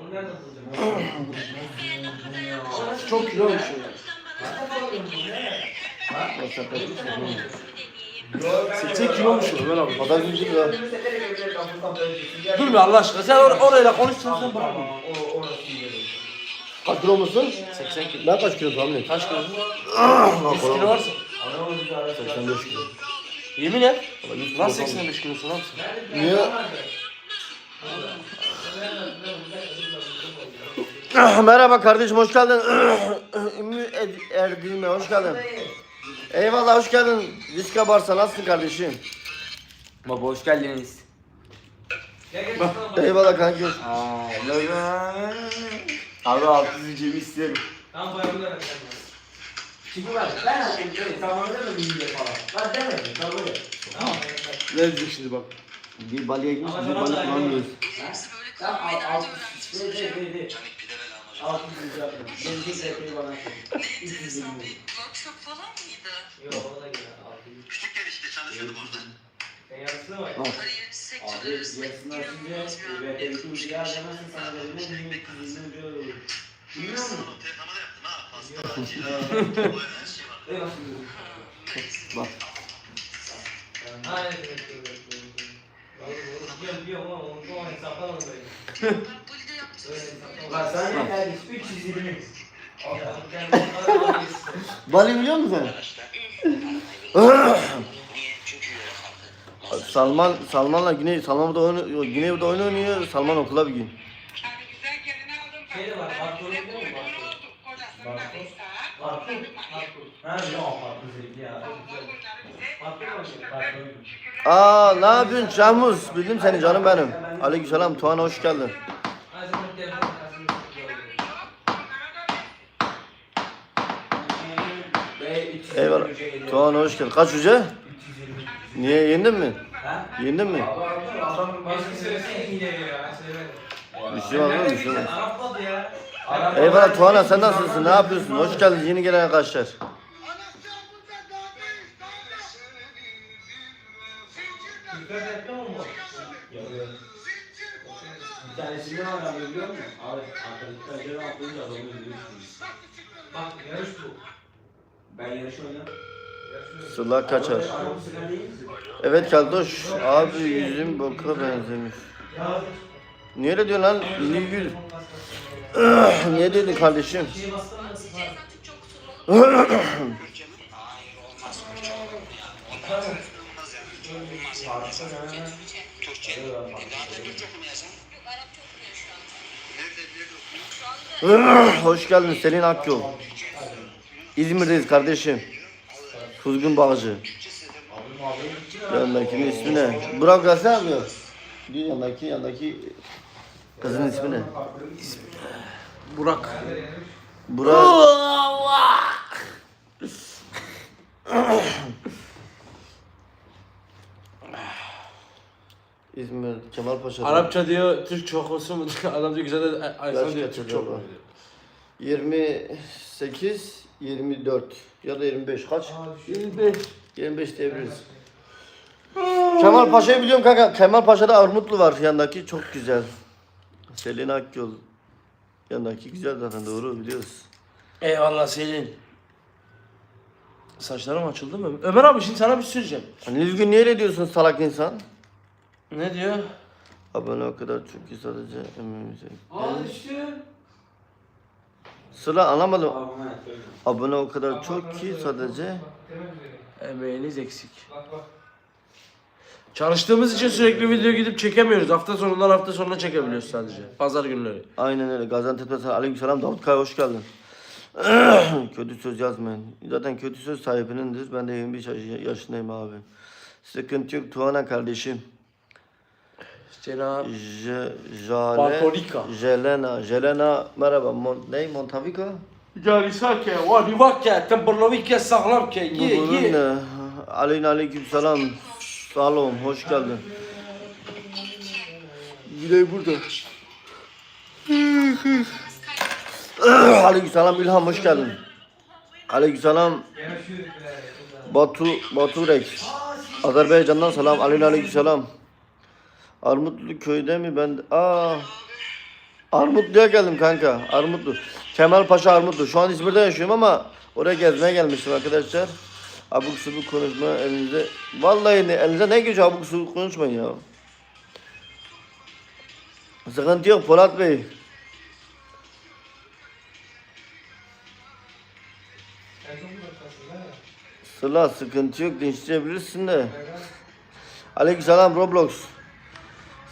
Onu nereden bulacağım? Çok kilo olmuş. WhatsApp'ta. 80 kilo olmuş Ömer abi. Pazar günü değil ya. Dur be Allah aşkına sen or orayla konuşsan sen bana. Kaç kilo musun? 80 kilo. Ben kaç kilo tahmin et? Kaç kilo? 100 kilo varsa. 85 kilo. Yemin et. Nasıl 85 kilosun abi sen? Niye? Ah, Merhaba kardeşim hoş geldin. Ümmü Erdin'e hoş geldin. Eyvallah hoş geldin. Viska Barsa nasılsın kardeşim? Baba hoş geldiniz. Eyvallah kanki. Abi 600 cebi isterim. Tam bayramda ben kendim. Çünkü bak ben hakim değil. Tamam demedim diye falan. Ben demedim. Tamam öyle. Tamam. Ne diyecek şimdi bak. Bir balığa gitmiş bir balık kullanmıyoruz. Tamam al al. Değil değil değil değil. 600 yaptım. Benim tek tekniği bana atın. 300 lira. Workshop falan mıydı? Yok o da gel. Altı yüz. Küçükken işte çalışıyordum orada. Sen yarısına bak. Kariyerin Abi sektörler arasında yarısından inanılmaz şimdi bir ve eğitim bir daha demezsin sana verilmez 1320 lira olur. Biliyor musun? Telefonu da yaptım ha. Pasta, cila, boya, her şey var. Ne? Bak. Evet evet evet. Doğru doğru. Biliyorum biliyorum ama onu o hesaplamadım sana ne vermiş? 320. Ya, ben bu kadar mal yesin. Balığı biliyor musun sen? Salman Salman'la Güney Salman burada oynuyor, Güney burada oyun oynuyor. Salman okula bir gün. Şey var. Bartolu biliyor musun? Bartolu. Bartolu. Ha yok ya. Aa ne yapıyorsun Camus? Bildim seni canım benim. Aleykümselam Tuğan hoş geldin. Ha sen bir telefon kasını Ve 320 Eyvallah. Tuğan hoş geldin. Kaç hoca? Niye yendin mi? Ha? Yendin mi? Bir şey var mı? Bir şey var. Eyvallah Tuğan'a sen nasılsın? Ne yapıyorsun? Hoş geldin yeni gelen arkadaşlar. Bak yarış bu. Ben yarış oynarım. Sıla kaçar. Evet Kaldoş. Abi yüzüm boka benzemiş. Niye öyle diyorsun lan? Nilgül. Niye dedin kardeşim? Hoş geldin Selin Akyol. İzmir'deyiz kardeşim. Kuzgun Bağcı. Yanındakinin ismi ne? Burak gelsene abi. Yanındaki, yanındaki kızın ismi ne? Burak. Burak. İzmir, Kemalpaşa'da. Arapça diyor, Türkçe okusun mu? Adam diyor güzel de Aysan diyor acaba? oku. 28, 24 ya da 25 kaç? 25. 25 diyebiliriz. Kemal Paşa'yı biliyorum kanka. Kemal Paşa'da Armutlu var yanındaki çok güzel. Selin Akyol yanındaki güzel zaten doğru biliyoruz. Eyvallah Selin. Saçlarım açıldı mı? Ömer abi şimdi sana bir şey söyleyeceğim. Hani Nilgün niye öyle diyorsun salak insan? Ne diyor? Abone o kadar çok ki sadece emimize. Al işte. Sıra söyleyeyim. Abone o kadar çok ki sadece. Emeğiniz eksik. Bak bak. Çalıştığımız için sürekli video gidip çekemiyoruz. Hafta sonundan hafta sonuna çekebiliyoruz sadece. Pazar günleri. Aynen öyle. Gaziantep'te sana aleykümselam Davut Kaya hoş geldin. kötü söz yazmayın. Zaten kötü söz sahibinindir. Ben de 25 yaş- yaşındayım abi. Sıkıntı yok Tuana kardeşim. Cenab Je, Jale, Balkonika. Jelena, Jelena merhaba. Mon, ne? Montavika? Carisake, vadi vakke, temperlovike sağlam ke, Bu ye ye. ne? Aleyna aleykümselam. Salom hoş geldin. Güney burada. aleykümselam İlham hoş geldin. Aleykümselam bile. Batu Baturek. Azerbaycan'dan selam. Aleyna aleykümselam. Armutlu köyde mi ben? Aa. Armutlu'ya geldim kanka. Armutlu. Kemal Paşa Armutlu. Şu an İzmir'de yaşıyorum ama oraya gezmeye gelmiştim arkadaşlar. Abuk subuk konuşma elinizde. Vallahi ne, elinize ne gücü abuk subuk konuşmayın ya. Sıkıntı yok Polat Bey. Sıla sıkıntı yok değiştirebilirsin de. Aleykümselam Roblox.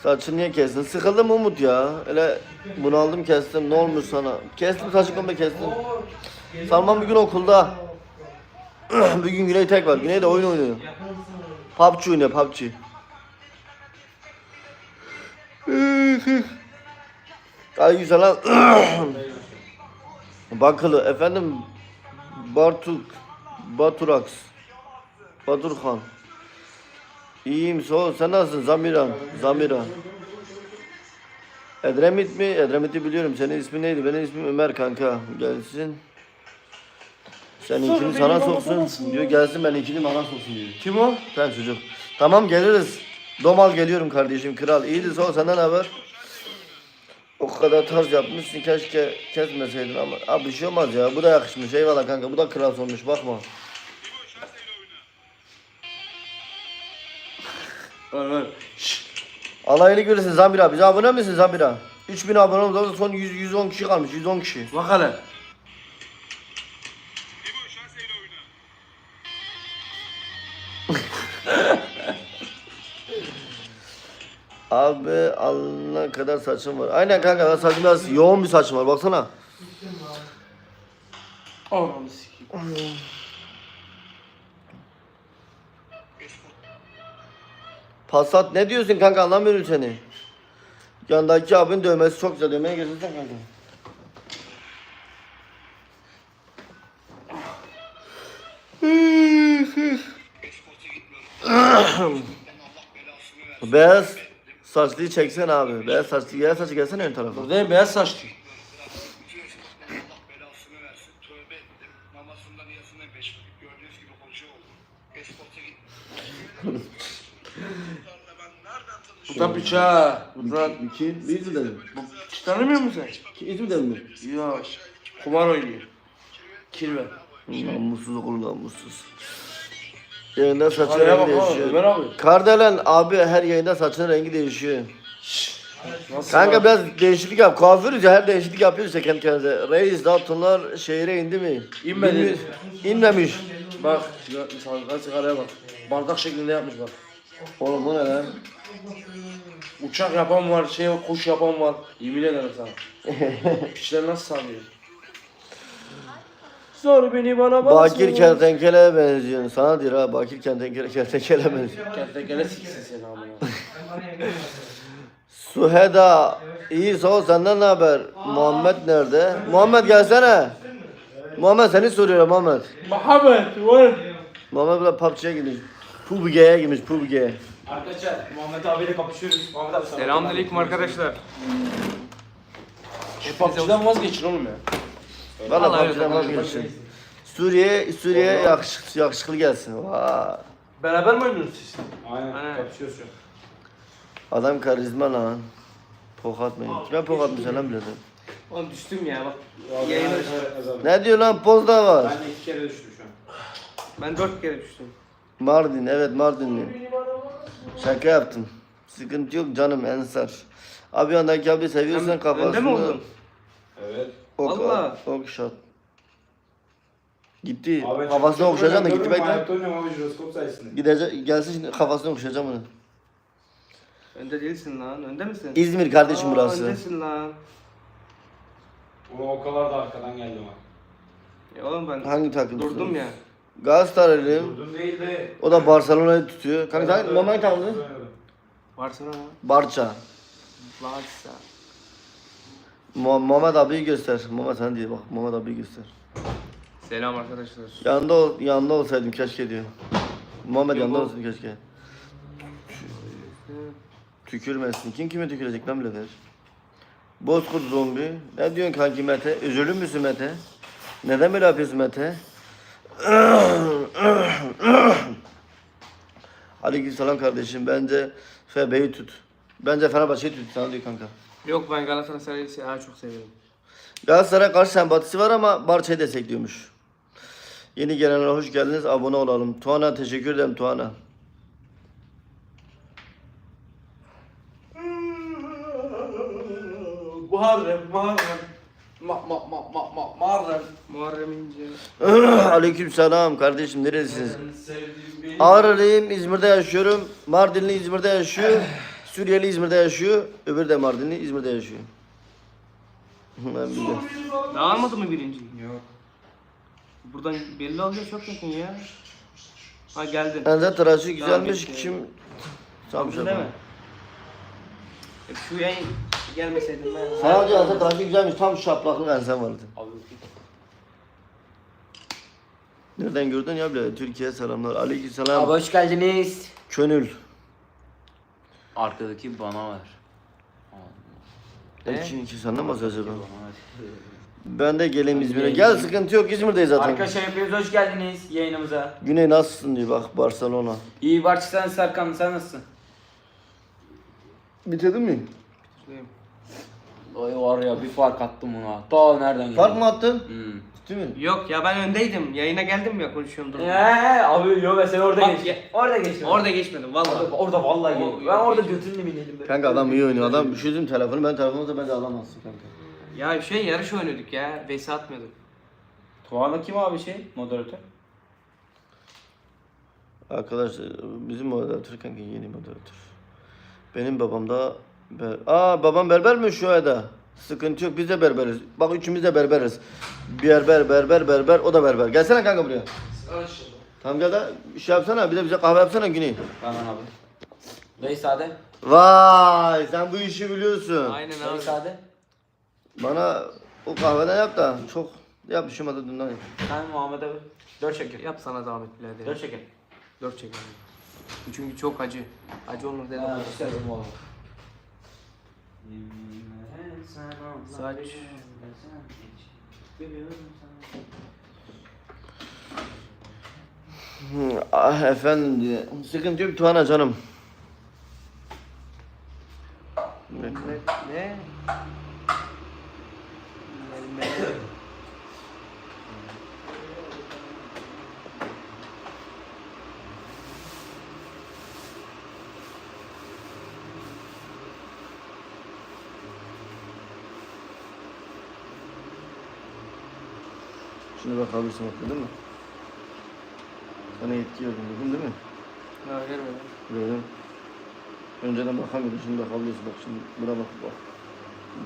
Saçını niye kestin? Sıkıldım Umut ya. Öyle bunaldım kestim. Ne olmuş sana? Kestim saçı komple kestim. Salman bir gün okulda. bir gün Güney tek var. Güney de oyun oynuyor. PUBG oynuyor PUBG. Aleykümselam. Bakılı efendim Bartuk Baturaks Baturhan İyiyim sağ ol. Sen nasılsın Zamiran? Zamiran. Edremit mi? Edremit'i biliyorum. Senin ismin neydi? Benim ismim Ömer kanka. Gelsin. Seninkini sana soksun. Diyor gelsin benimkini bana soksun diyor. Kim o? Sen çocuk. Tamam geliriz. Domal geliyorum kardeşim kral. İyiydi sağ ol. Senden haber? O kadar tarz yapmışsın keşke kesmeseydin ama abi bir şey olmaz ya bu da yakışmış eyvallah kanka bu da kral olmuş bakma. Ver ver. Şşş. Alayını görürsün Zambira bize abone misin Zambira? 3000 abone oldu son 100, 110 kişi kalmış 110 kişi. Bak hele. Abi alnına kadar saçım var. Aynen kanka ben saçım biraz yoğun bir saçım var baksana. Ananı sikeyim. Passat ne diyorsun kanka anlamıyorum seni. Yandaki abinin dövmesi çok güzel dövmeye getirsen kanka. Beyaz saçlıyı çeksen abi. Beyaz saçlı, beyaz saçlı gelsene ön tarafa. Buradayım beyaz saçlı. Bu. Bu da... İki, bir mi dedim? Hiç tanımıyor musun İki, iz mi sen? Ya. Kumar oynuyor. Kirve. Namussuz oğlum namussuz. Yayında saçın Araya rengi bak değişiyor. Abi. Kardelen abi her yayında saçın rengi değişiyor. Nasıl Kanka lan? biraz değişiklik yap. Kuaförüz ya her değişiklik yapıyoruz ya kendi kendimize. Reis Daltonlar şehire indi mi? İnmedi. İnmi- İnmemiş. Bak. Ya, Salgın sigaraya bak. Bardak şeklinde yapmış bak. Oğlum bu ne lan? Uçak yapan var, şey kuş yapan var. Yemin ederim sana. Piçler nasıl sağlıyor? Sor beni bana bak. Bakir kertenkeleye benziyorsun. Sana diyor ha Bakir kertenkele kertenkele benziyor. Kertenkele siksin seni amına. Suheda iyi sağ ol senden ne haber? Muhammed nerede? Muhammed gelsene. Muhammed seni soruyor Muhammed. Muhammed var. Muhammed burada PUBG'ye girmiş. PUBG'ye girmiş PUBG'ye. Arkadaşlar Muhammed abiyle kapışıyoruz. Muhammed abi sana. Selamünaleyküm arkadaşlar. Şu PUBG'den vazgeçin oğlum ya. Valla Vallahi PUBG'den öyle vazgeçsin. Suriye, Suriye yakışıklı, yakışıklı gelsin. Vay. Beraber mi oynuyorsunuz siz? Aynen Aynen. kapışıyoruz şu an. Adam karizma lan. Pok atmayın. Kime pok atmışsın lan birader? Oğlum düştüm ya bak. Yayına düştüm. Ne diyor lan poz da var. Ben de iki kere düştüm şu an. Ben dört kere düştüm. Mardin evet Mardinli. Şaka yaptım. Sıkıntı yok canım Ensar. Abi yandaki abi seviyorsan Sen kafasını. önde mi oldun? Evet. Ok, Vallahi. ok shot. Gitti. Abi kafasını okşayacağım da gitti bekle. Ayakta oynuyorum abi jiroskop sayesinde. Gidecek gelsin şimdi kafasını okşayacağım onu. Önde değilsin lan. Önde misin? İzmir kardeşim Aa, burası. Öndesin lan. Ulan o kadar da arkadan geldi ama. Ya oğlum ben Hangi takım? durdum ya. Galatasaraylıyım. Durdun değil de. O da Barcelona'yı tutuyor. Kanka sen takımı? Varsana lan. Barça. Varsa. Mu- Muhammed abiyi göster. Muhammed sen diye bak. Muhammed abiyi göster. Selam arkadaşlar. Yanında ol, yanında olsaydım keşke diyor. Muhammed yanında olsun keşke. Tükürmesin. Kim kime tükürecek lan birader? Bozkurt zombi. Ne diyorsun kanki Mete? Üzülür müsün Mete? Neden böyle yapıyorsun Mete? Aleykümselam kardeşim. Bence FB'yi tut. Bence Fenerbahçe'yi tut sana diyor kanka. Yok ben Galatasaray'ı daha çok seviyorum. Galatasaray karşı sempatisi var ama Barça'yı destekliyormuş. Yeni gelenlere hoş geldiniz. Abone olalım. Tuana teşekkür ederim Tuana. Muharrem, Muharrem. Ma ma ma ma ma Muharrem. Muharrem İnce. Aleyküm selam kardeşim benim. Ağrılıyım İzmir'de yaşıyorum. Mardinli İzmir'de yaşıyor. Suriyeli İzmir'de yaşıyor. Öbürü de Mardinli İzmir'de yaşıyor. Ben biliyorum. Daha almadı mı birinciyi? Yok. Buradan belli oluyor çok yakın ya. Ha geldin. Enze tıraşı güzelmiş. Kim? Tamam Değil mi? E, Şu yayın gelmeseydim ben. Sana önce enze tıraşı güzelmiş. Tam şaplaklı ensen vardı. Nereden gördün ya bile? Türkiye selamlar. Aleyküm Abi selam. hoş geldiniz. Könül. Arkadaki bana ver. Ne? İki, iki? Bana ver. Ben de geleyim İzmir'e. Gel sıkıntı yok İzmir'deyiz zaten. Arkadaşlar hepiniz hoş geldiniz yayınımıza. Güney nasılsın diyor bak Barcelona. İyi Barçistan Serkan sen nasılsın? Bitirdin mi? Şuradayım. Oy var ya bir fark attım ona. Ta nereden geldi? Fark mı attın? Hmm. Ciddi mi? Yok ya ben öndeydim. Yayına geldim ya konuşuyorum Eee durumda. abi yo ben seni orada Bak, geçtim. ya- Orada geçtim. Orada geçmedim valla. Orada, orada vallahi O-. Ben orada götürünü binelim. böyle. Kanka adam iyi oynuyor. Adam şu yüzüm telefonu. Ben telefonumda bence alamazsın kanka. Ya şey yarış oynuyorduk ya. Vs atmıyorduk. Tuana kim abi şey? Moderatör. Arkadaşlar bizim moderatör kanka yeni moderatör. Benim babam da ber... Aa babam berber mi şu ayda? Sıkıntı yok biz de berberiz. Bak üçümüz de berberiz. Berber berber berber o da berber. Gelsene kanka buraya. Tamam gel de bir şey yapsana bir de bize kahve yapsana Güney. Tamam abi. Dayı sade. Vay sen bu işi biliyorsun. Aynen Dayı abi. sade. Bana o kahveden yap da çok yapmışım adı dünden yap. Sen Muhammed abi. Dört şeker. Yap sana zahmet birader. Dört şeker. Dört çekelim. Çünkü çok acı. Acı olur dedim. Ha, işte. Saç. Ah efendim diye. Sıkıntı yok Tuana canım. Ne? Ne? Şuna bakabilirsin bak değil mi? Sana yetki verdim dedim değil mi? Ha görmedim. Gördüm. Önceden bakamıyordum şimdi bakabiliyorsun bak şimdi buna bak bak.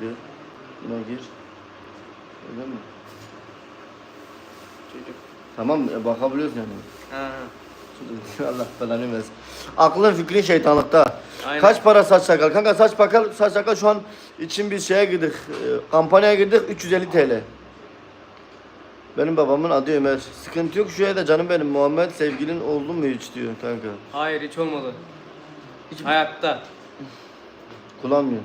Bir. Buna gir. Gördün mü? Çocuk. Tamam e, bakabiliyorsun yani. Ha. Allah belanı versin. Aklın fikrin şeytanlıkta. Aynen. Kaç para saç sakal? Kanka saç sakal, saç sakal şu an için bir şeye girdik. e, kampanyaya girdik 350 TL. Benim babamın adı Ömer. Sıkıntı yok şu da canım benim. Muhammed sevgilin oldu mu hiç diyor kanka. Hayır hiç olmadı. Hiç hayatta. Kullanmıyor.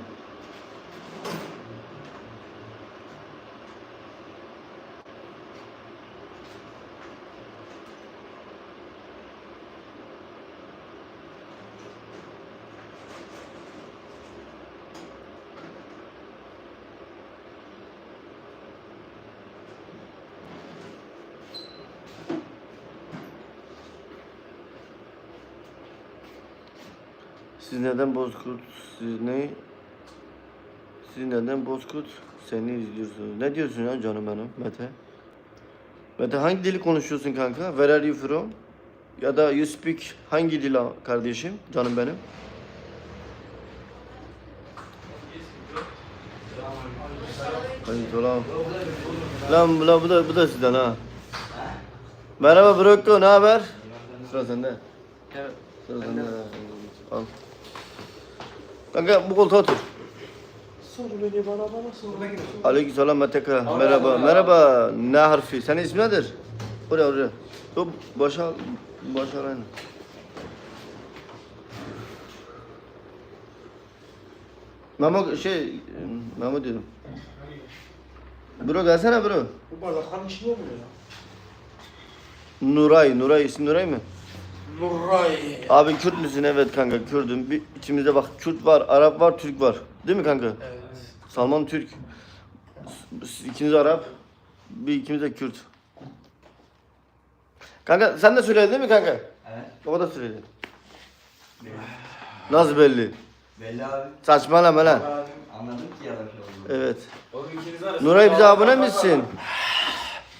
Neden Bozkurt? Siz ne? Siz neden Bozkurt? Seni izliyorsunuz. Ne diyorsun ya canım benim Mete? Mete hangi dili konuşuyorsun kanka? Where are you from? Ya da you speak hangi dil kardeşim? Canım benim. Aleykümselam. Lan bu, lan bu da bu da sizden ha. Merhaba Brokko, ne haber? Sıra sende. Evet. Sıra sende. Al. Kanka bu koltuğa otur. Aleykümselam Meteka. Merhaba. Merhaba. Ne harfi? Senin ismin nedir? Oraya oraya. Yok başa başa aynı. Memo şey Memo diyorum. Bro gelsene bro. Bu bardakların içinde mi ya? Nuray, Nuray isim Nuray mı? Nuray. Abi Kürt müsün? Evet kanka Kürdüm. Bir, içimizde bak Kürt var, Arap var, Türk var. Değil mi kanka? Evet. Salman Türk. S- İkimiz Arap. Bir ikimiz de Kürt. Kanka sen de söyledin değil mi kanka? Evet. O da söyledi. Nasıl belli? Belli abi. Saçmalama lan. Anladım ki yavaş oldu. Evet. Oğlum ikiniz arasında Nuray bize abone misin?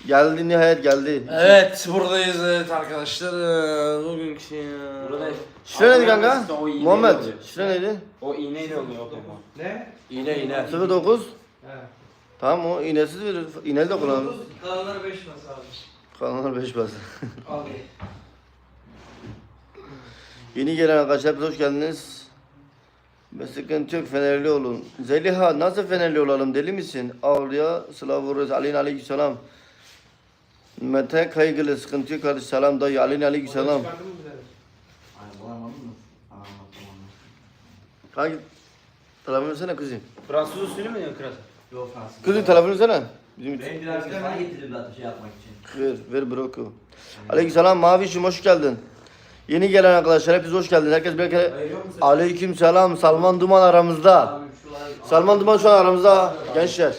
Geldi nihayet geldi. Evet buradayız evet arkadaşlar. Ee, Bugünkü Burada Şifre neydi kanka? İşte o iğneyle Muhammed. oluyor. Şifre neydi? O iğneyle oluyor o zaman. Ne? iğne iğne. 09. He. Tamam o iğnesiz verir. İğneli de kullanalım. Kalanlar 5 masa abi. Kanallar 5 bas. Al ye. Yeni gelen arkadaşlar hepiniz hoş geldiniz. Ve sıkıntı yok Fenerli olun. Zeliha nasıl Fenerli olalım deli misin? Avliya Slav vururuz. Aleyna aleykümselam. Mete kaygılı sıkıntı yok kardeş. Selam dayı. Aleyna aleykümselam. Kanki telefonu versene kızım. Fransız usulü mü diyorsun kral? Yok Fransız. Kızım telefonu versene. Bizim Ben biraz sana getirdim zaten şey yapmak için. Ver, ver broku. Aleykümselam Mavişim hoş geldin. Yeni gelen arkadaşlar hepiniz hoş geldiniz. Herkes bir kere? Aleykümselam Salman Duman aramızda. Salman Duman şu an aramızda gençler.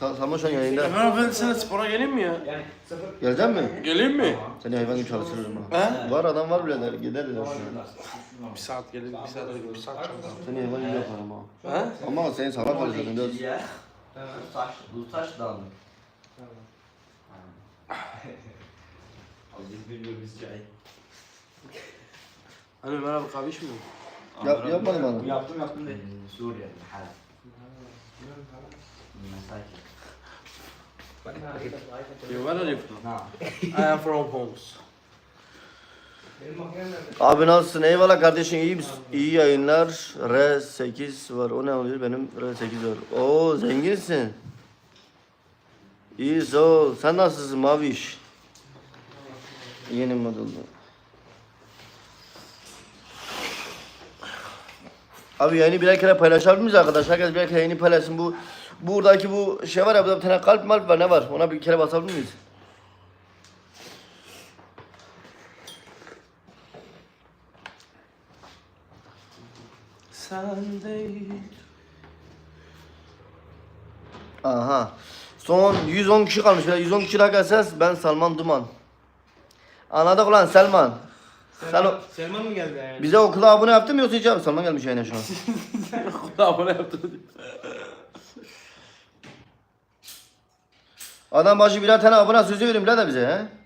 Sal- Salman şu an yayında. Ömer ben sana spora geleyim mi ya? Yani sıfır. Gelecek mi? Geleyim mi? Seni hayvan gibi çalıştırırım ha. He? Var adam var bile der, gider an. Bir saat gelin, bir saat önce, bir saat sonra. Seni hayvan gibi yaparım ha. Ha? Ama olacaksın biraz. ikinci ya. Taş, bu taş dağınık. Tamam. Biz biliyoruz biz çay. Hani Ömer abi kahve içmiyor mu? Yap, yapmadım bana. Yaptım yaptım de. Hmm, Suriye, Halep. You where are you from? Na. I am from Homs. Abi nasılsın? Eyvallah kardeşim iyi yayınlar. R8 var. O ne oluyor? Benim R8 var. Oo zenginsin. İyi ol. Sen nasılsın Maviş? Yeni model. Abi yayını birer kere paylaşabilir miyiz arkadaşlar? Herkes birer kere yayını paylaşsın. Bu buradaki bu şey var ya burada bir tane kalp malp var ne var? Ona bir kere basabilir miyiz? Sen değil. Aha. Son 110 kişi kalmış. Ya 110 kişi daha ses ben Salman Duman. Anladık ulan Selman. Sen o- Selman mı geldi yani? bize okula abone yaptın mı yoksa hiç abi? Salman gelmiş yayına şu an. Abone yaptım. Adam başı birer tane abone sözü verin bile de bize he.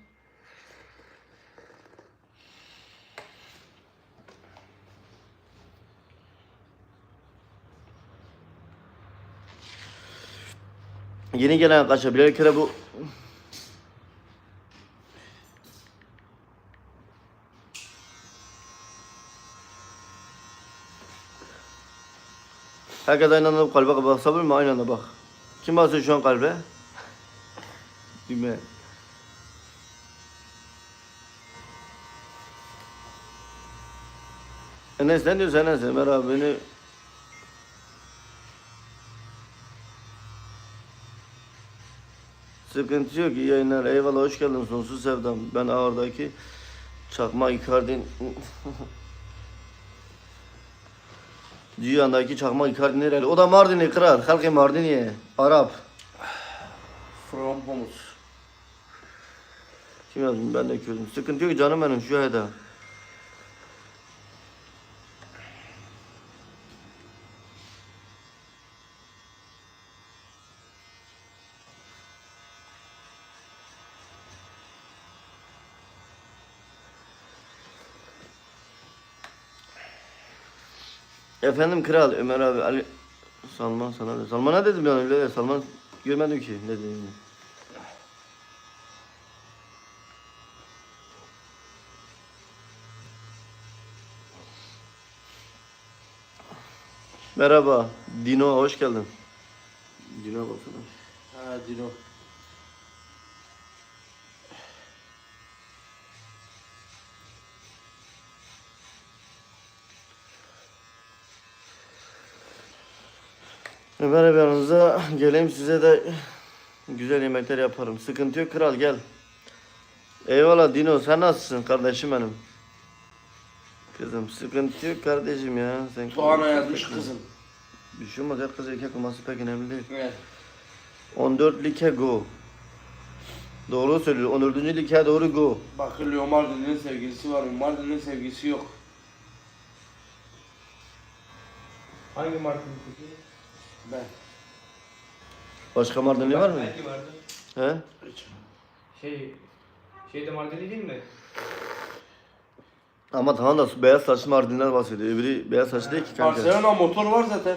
Yeni gelen arkadaşlar birer kere bu Herkes aynı anda kalbe basabilir mi? Aynı anda bak. Kim basıyor şu an kalbe? Düğme. Enes ne diyorsun Enes? Ömer abi beni... Sıkıntı yok iyi yayınlar. Eyvallah hoş geldin sonsuz sevdam. Ben ağırdaki çakma Icardi'nin... Dünyadaki çakma Icardi nereli? O da Mardinli kral. Halkı Mardinli. Arap. From Homs. Kim yazmış? Ben de gördüm. Sıkıntı yok canım benim şu heda. Efendim kral Ömer abi Ali Salman sana da. Salman ne dedim ben öyle Salman görmedim ki ne dediğini. Merhaba. Dino hoş geldin. Dino baksana. Ha Dino. Ömer abi yanınıza geleyim size de güzel yemekler yaparım. Sıkıntı yok kral gel. Eyvallah Dino sen nasılsın kardeşim benim. Kızım sıkıntı yok kardeşim ya. Sen Doğan'a yazmış kızım. Bir şey olmaz. Her kız erkek olması pek önemli değil. Evet. 14 like go. Doğru söylüyor. 14. like doğru go. Bakılıyor Mardin'in sevgilisi var. Mardin'in sevgilisi yok. Hangi markanın peki? Ben. Başka Mardinli var mı? Belki vardı. He? Şey, şeyde Mardinli değil mi? Ama tamam da beyaz saçlı Mardinler bahsediyor. Öbürü beyaz saçlı değil ki kanka. Barcelona motor var zaten.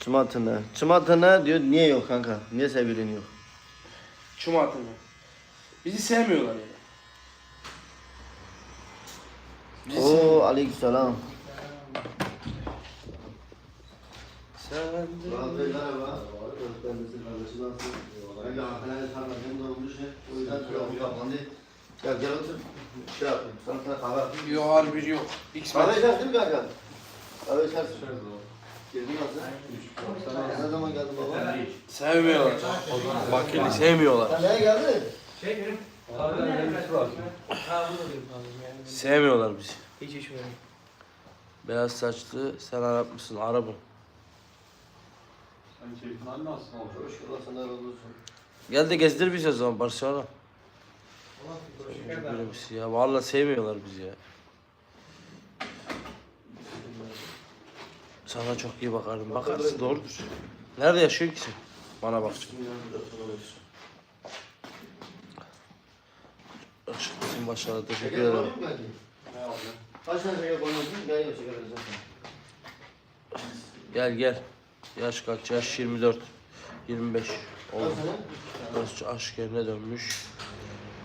Çımatına. Çımatına diyor niye yok kanka? Niye sevgilin yok? Çum atını. Bizi sevmiyorlar yani. Bizi Oo aleykümselam. kapandı. Gel gel otur. Şey yapayım. Sana sana kahve yapayım. Yok harbi yok. X Kahve içersin değil mi kanka? Kahve içersin. Ne zaman geldin baba? Sevmiyorlar. Bakili sevmiyorlar. Sen neye geldin? Şey benim. Sevmiyorlar bizi. Hiç içmiyorum. Beyaz saçlı sen Arap mısın? Razı olsun. Gel de gezdir bizi o zaman Barcelona. Böyle bir şey ya. Vallahi sevmiyorlar bizi ya. Sana çok iyi bakarım. Bakarsın doğrudur. Nerede yaşıyor ki sen? Bana bak. Aşkım başarılı teşekkür ederim. Kaç tane şeker koyuyorsun? Gel. Gel. Yaş kaç? Yaş 24. 25. Kaç Oldu. Burası aşk yerine dönmüş.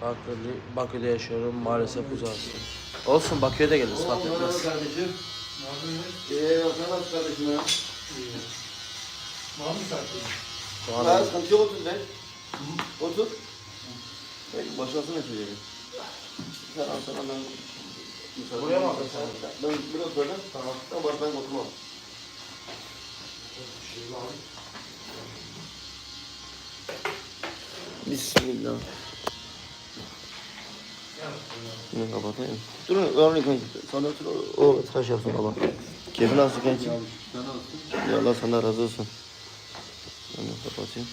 Bakırlı, Bakü'de yaşıyorum maalesef uzaksın. Olsun Bakü'ye de geliriz fark etmez. kardeşim. Eee sen nasıl kardeşim ya? Sattı. Doğan Ben abi. sıkıntı yok otur be. Otur. Peki başkası ne söyleyecek? Sen al sana ben... Buraya mı aldın Ben biraz oturacağım. Tamam. Ben oturmam. Bismillah. Şunu kapatayım. Durun, öğrenin kanki. Sana otur, o, taş yapsın baba. Keyfin nasıl kanki? Ya Allah sana razı olsun. Ben de kapatayım.